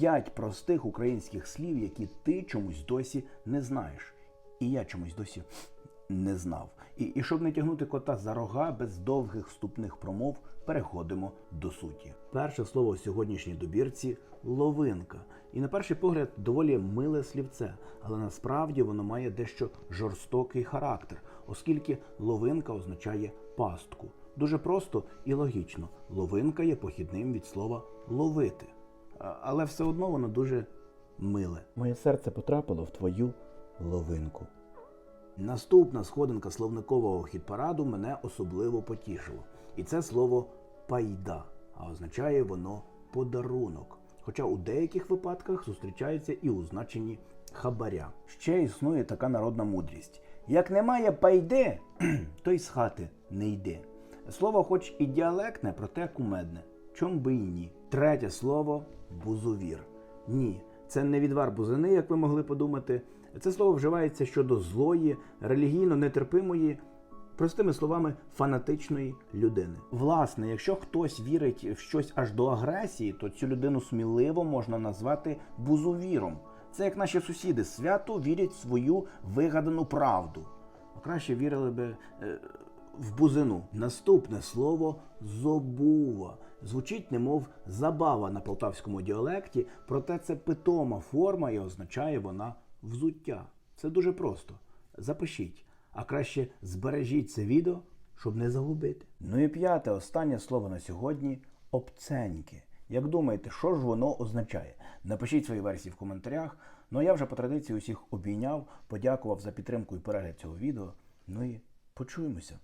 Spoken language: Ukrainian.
П'ять простих українських слів, які ти чомусь досі не знаєш. І я чомусь досі не знав. І, і щоб не тягнути кота за рога без довгих вступних промов, переходимо до суті. Перше слово в сьогоднішній добірці ловинка. І на перший погляд доволі миле слівце, але насправді воно має дещо жорстокий характер, оскільки ловинка означає пастку. Дуже просто і логічно. Ловинка є похідним від слова ловити. Але все одно воно дуже миле. Моє серце потрапило в твою ловинку. Наступна сходинка словникового хіт-параду мене особливо потішило. І це слово пайда, а означає воно подарунок. Хоча у деяких випадках зустрічається і у значенні хабаря. Ще існує така народна мудрість: як немає пайди, то й з хати не йди. Слово, хоч і діалектне, проте кумедне. Чом би й ні. Третє слово бузовір. Ні, це не відвар бузини, як ви могли подумати. Це слово вживається щодо злої, релігійно нетерпимої, простими словами, фанатичної людини. Власне, якщо хтось вірить в щось аж до агресії, то цю людину сміливо можна назвати бузовіром. Це як наші сусіди свято вірять в свою вигадану правду. А краще вірили би е, в бузину. Наступне слово зобува. Звучить немов забава на полтавському діалекті, проте це питома форма і означає вона взуття. Це дуже просто. Запишіть, а краще збережіть це відео, щоб не загубити. Ну і п'яте, останнє слово на сьогодні обценьки. Як думаєте, що ж воно означає? Напишіть свої версії в коментарях. Ну а я вже по традиції усіх обійняв, подякував за підтримку і перегляд цього відео. Ну і почуємося.